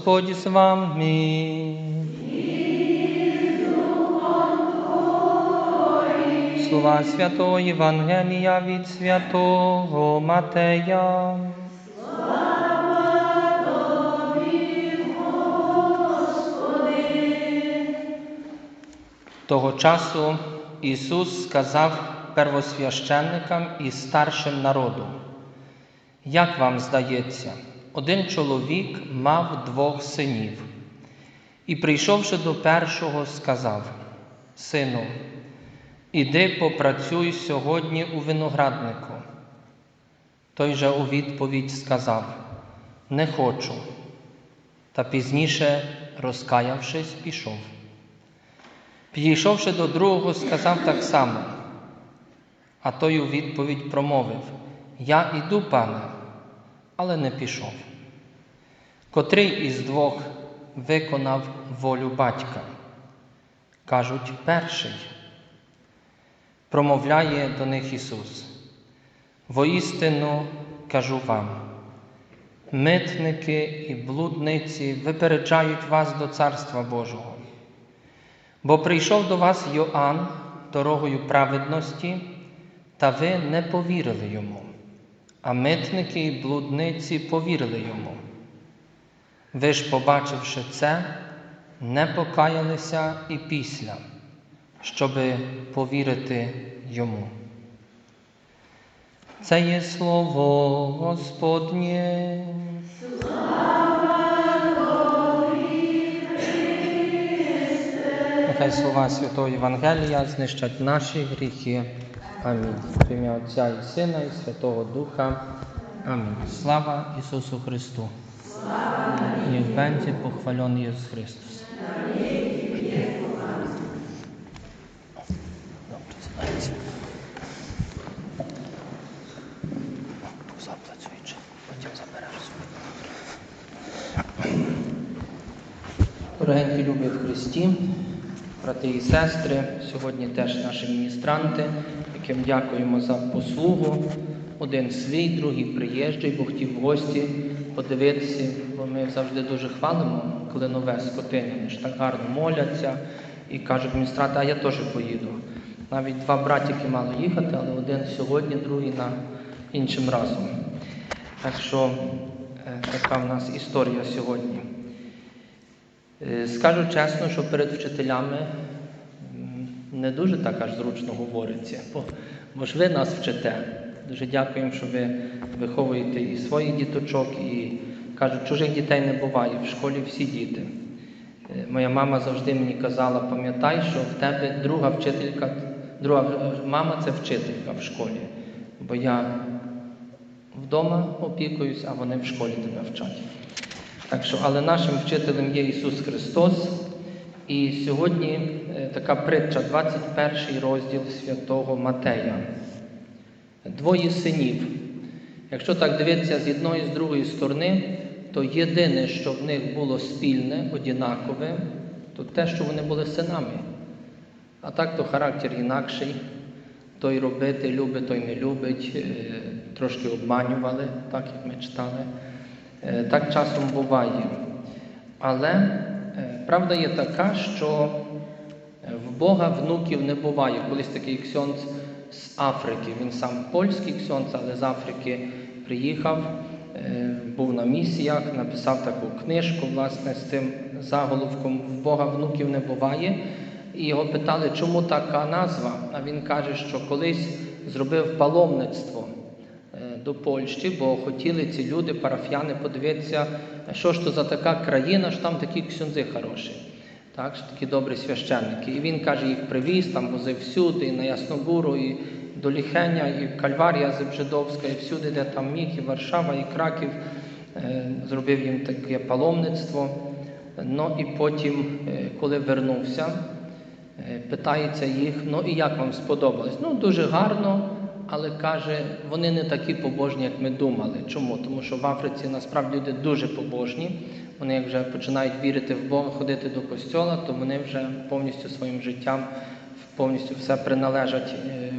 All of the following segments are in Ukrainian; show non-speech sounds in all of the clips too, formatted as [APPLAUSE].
Господь з вами. Слова Святого Євангелія від Святого Матея. Того часу Ісус сказав первосвященникам і старшим народу, як вам здається, один чоловік мав двох синів, і, прийшовши до першого, сказав: Сину, іди попрацюй сьогодні у винограднику. Той же у відповідь сказав: Не хочу. Та пізніше, розкаявшись, пішов. Підійшовши до другого, сказав так само. А той у відповідь промовив: Я іду, пане, але не пішов. Котрий із двох виконав волю батька? Кажуть, перший. Промовляє до них Ісус. Воістину кажу вам, митники і блудниці випереджають вас до Царства Божого. Бо прийшов до вас Йоанн дорогою праведності, та ви не повірили йому, а митники і блудниці повірили йому. Ви ж, побачивши це, не покаялися і після, щоби повірити йому. Це є слово Господнє. Нехай слова Святого Євангелія знищать наші гріхи. Амінь. В ім'я Отця і Сина, і Святого Духа. Амінь. Слава Ісусу Христу. Chrystus. Dobrze, słuchajcie. Tu zapracujcie. Będziemy zabierać. Дорогенькі любі в Христі, брати і сестри, сьогодні теж наші міністранти, яким дякуємо за послугу. Один свій, другий приїжджий, бо хотів в гості подивитися, бо ми завжди дуже хвалимо, коли нове скотини. Вони ж так гарно моляться і кажуть адміністратор, а я теж поїду. Навіть два братики мали їхати, але один сьогодні, другий на іншим разом. Так що е, така в нас історія сьогодні. Е, Скажу чесно, що перед вчителями не дуже так аж зручно говориться, бо, бо ж ви нас вчите. Дуже дякуємо, що ви виховуєте і своїх діточок, і кажуть, чужих дітей не буває, в школі всі діти. Е, Моя мама завжди мені казала, пам'ятай, що в тебе друга вчителька, друга мама це вчителька в школі. Бо я вдома опікуюсь, а вони в школі тебе вчать. Так що, але нашим вчителем є Ісус Христос. І сьогодні е, така притча, 21 розділ святого Матея. Двоє синів. Якщо так дивитися з одної з другої сторони, то єдине, що в них було спільне, однакове, то те, що вони були синами. А так то характер інакший. Той робити любить, той не любить, е, трошки обманювали, так як ми читали. Е, Так часом буває. Але правда є така, що е, в Бога внуків не буває. Колись такий ксьонц з Африки. Він сам польський ксьонц, але з Африки приїхав, е, був на місіях, написав таку книжку, власне, з тим заголовком В Бога внуків не буває. І його питали, чому така назва? А він каже, що колись зробив паломництво до Польщі, бо хотіли ці люди, парафіяни, подивитися, що ж то за така країна, що там такі ксюнзи хороші. Так, що такі добрі священники. І він каже, їх привіз, там возив всюди, і на Ясногуру, і до Ліхеня, і Кальварія Зебжидовська, і всюди, де там міг, і Варшава, і Краків. Е, Зробив їм таке паломництво. Ну і потім, е, коли вернувся, е, питається їх, ну і як вам сподобалось? Ну, дуже гарно, але каже, вони не такі побожні, як ми думали. Чому? Тому що в Африці насправді люди дуже побожні. Вони вже починають вірити в Бога, ходити до костьола, то вони вже повністю своїм життям повністю все приналежать е,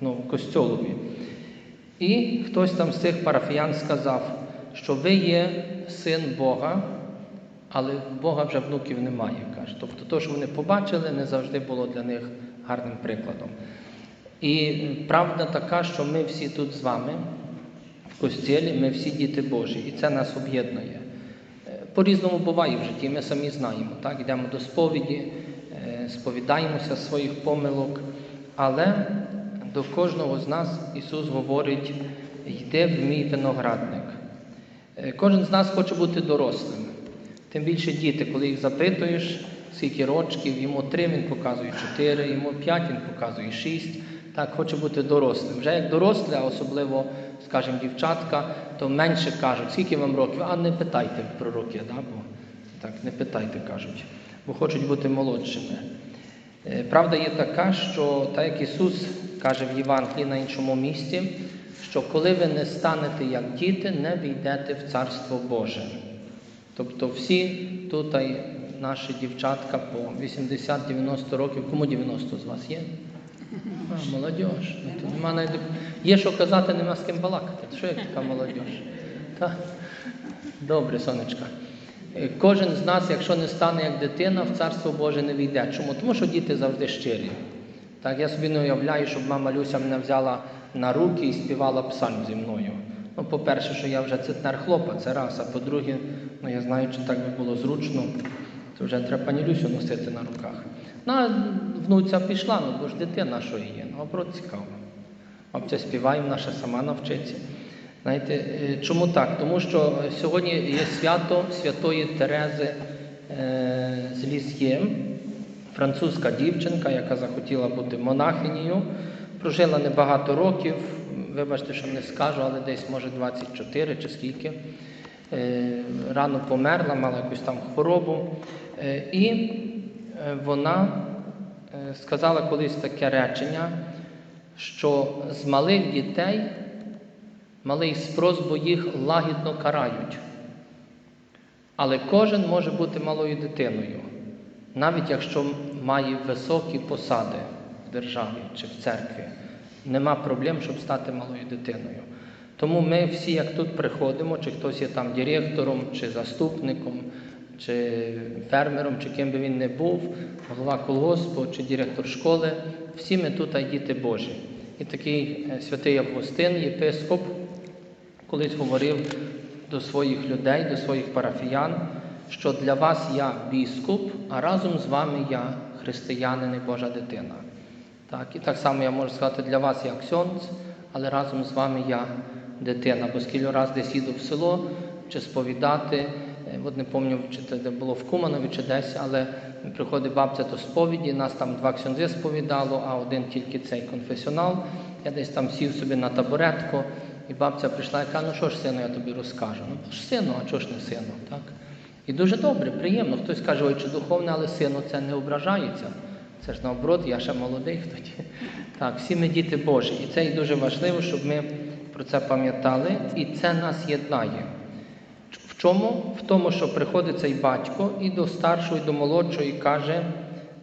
ну, костьолові. І хтось там з цих парафіян сказав, що ви є син Бога, але Бога вже внуків немає. каже. Тобто, те, що вони побачили, не завжди було для них гарним прикладом. І правда така, що ми всі тут з вами, в костілі, ми всі діти Божі, і це нас об'єднує. Е, По-різному буває в житті, ми самі знаємо. Так? Йдемо до сповіді, е, сповідаємося своїх помилок, але до кожного з нас Ісус говорить: йди в мій виноградник. Е, Кожен з нас хоче бути дорослим. Тим більше діти, коли їх запитуєш, скільки рочків, йому три, він показує чотири, йому п'ять, він показує шість. Так, хоче бути дорослим. Вже як дорослі, а особливо, скажімо, дівчатка, то менше кажуть, скільки вам років, а не питайте про роки, да? бо так, не питайте, кажуть, бо хочуть бути молодшими. Е, Правда є така, що так як Ісус каже в Євангелії на іншому місці, що коли ви не станете як діти, не війдете в Царство Боже. Тобто всі тут наші дівчатка по 80-90 років, кому 90 з вас є? А, молодь. Ну, то нема навіть... Є що казати, нема з ким балакати. Що як така молодь? Та? Добре, сонечка. Е, Кожен з нас, якщо не стане як дитина, в Царство Боже не війде. Чому? Тому що діти завжди щирі. Так, я собі не уявляю, щоб мама Люся мене взяла на руки і співала псальм зі мною. Ну, по-перше, що я вже цитнер хлопа, це раз, а по-друге, ну я знаю, чи так би було зручно, то вже треба пані Люсю носити на руках. Ну, внуця пішла, ну бо ж дитина, що є. Ну, оборот цікаво. Бабця співає, наша сама навчиться. Знаєте, е, чому так? Тому що сьогодні є свято Святої Терези е, з Лісьє, французька дівчинка, яка захотіла бути монахинею, прожила небагато років, вибачте, що не скажу, але десь може 24 чи скільки. Е, Рано померла, мала якусь там хворобу. Е, І вона е, сказала колись таке речення, що з малих дітей малий спрос, бо їх лагідно карають. Але кожен може бути малою дитиною, навіть якщо має високі посади в державі чи в церкві. Нема проблем, щоб стати малою дитиною. Тому ми всі, як тут приходимо, чи хтось є там директором, чи заступником, чи фермером, чи ким би він не був, голова колгоспу, чи директор школи, всі ми тут діти Божі. І такий е, святий Августин, єпископ, колись говорив до своїх людей, до своїх парафіян, що для вас я біскуп, а разом з вами я християнин і Божа дитина. Так, і так само я можу сказати для вас я ксьонц, але разом з вами я дитина. Бо скільки раз десь їду в село чи сповідати, от не пам'ятаю, чи це де було в Куманові, чи десь, але приходить бабця до сповіді, нас там два ксьонзи сповідало, а один тільки цей конфесіонал. Я десь там сів собі на табуретку, і бабця прийшла і каже, ну що ж, сину, я тобі розкажу. Ну, ж сину, а чого ж не сину? Так? І дуже добре, приємно. Хтось каже, ой, чи духовне, але сину це не ображається. Це ж наоборот, я ще молодий [LAUGHS] тоді. Так, всі ми діти Божі. І це і дуже важливо, щоб ми про це пам'ятали, і це нас єднає. Чому? В тому, що приходить цей батько і до старшого, і до молодшого і каже,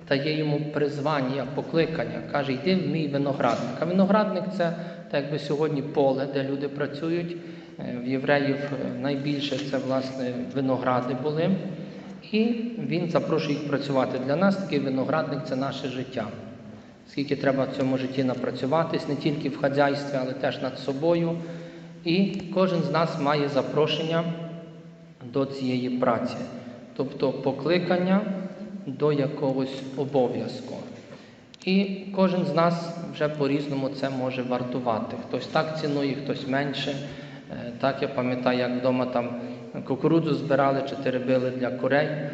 дає йому призвання, покликання, каже, йди в мій виноградник. А виноградник це так якби сьогодні поле, де люди працюють. Е, В євреїв е, найбільше це власне виногради були. І він запрошує їх працювати. Для нас такий виноградник це наше життя. Скільки треба в цьому житті напрацюватись, не тільки в хазяйстві, але теж над собою. І кожен з нас має запрошення до цієї праці, тобто покликання до якогось обов'язку. І кожен з нас вже по-різному це може вартувати. Хтось так цінує, хтось менше. Е, Так я пам'ятаю, як вдома там кукурудзу збирали чи теребили для курей. Е,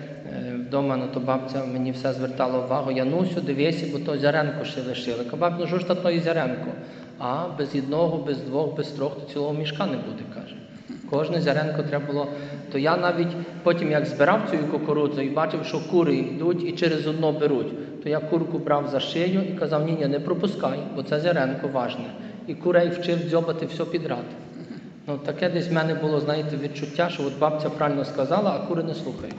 Вдома ну, то бабця мені все звертала увагу. Янусю, дивися, бо то зяренко ще лишили. Кабаб, ну що то і зяренко? А без одного, без двох, без трьох, то цілого мішка не буде, каже. Кожне зяренко треба було. То я навіть потім, як збирав цю кукурудзу і бачив, що кури йдуть і через одно беруть, то я курку брав за шию і казав, ні, ні, не пропускай, бо це зяренко важне. І курей вчив дзьобати все підряд. Ну, таке десь в мене було, знаєте, відчуття, що от бабця правильно сказала, а кури не слухають.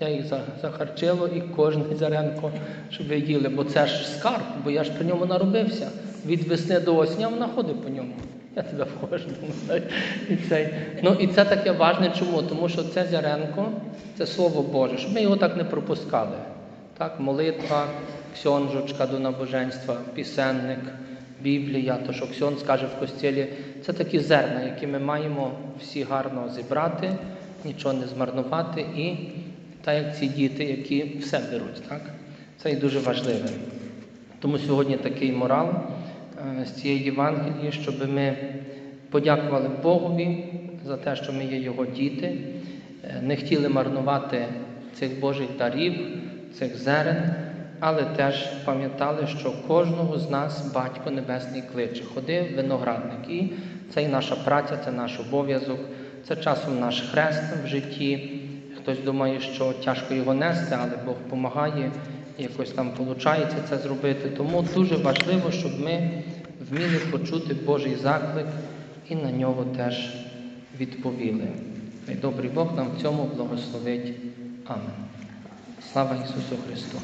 Я їх захарчило і кожне зяренко, щоб ви їли, бо це ж скарб, бо я ж по ньому наробився. Від весни до осені а вона ходить по ньому. Я туди вхожу. І, цей. Ну, і це таке важне чому? Тому що це зяренко, це Слово Боже, щоб ми його так не пропускали. Так, молитва, ксьонжучка до набоженства, пісенник, Біблія, то що ксьон скаже в костілі, це такі зерна, які ми маємо всі гарно зібрати, нічого не змарнувати, і так як ці діти, які все беруть. Так? Це і дуже важливе. Тому сьогодні такий морал з цієї Євангелії, щоб ми подякували Богові за те, що ми є Його діти, е, не хотіли марнувати цих Божих дарів, цих зерен, але теж пам'ятали, що кожного з нас Батько Небесний кличе, ходи виноградник. І це і наша праця, це наш обов'язок, це часом наш хрест в житті. Хтось думає, що тяжко його нести, але Бог допомагає, якось там виходить це зробити. Тому дуже важливо, щоб ми вміли почути Божий заклик і на нього теж відповіли. Хай добрий Бог нам в цьому благословить. Амен. Слава Ісусу Христу!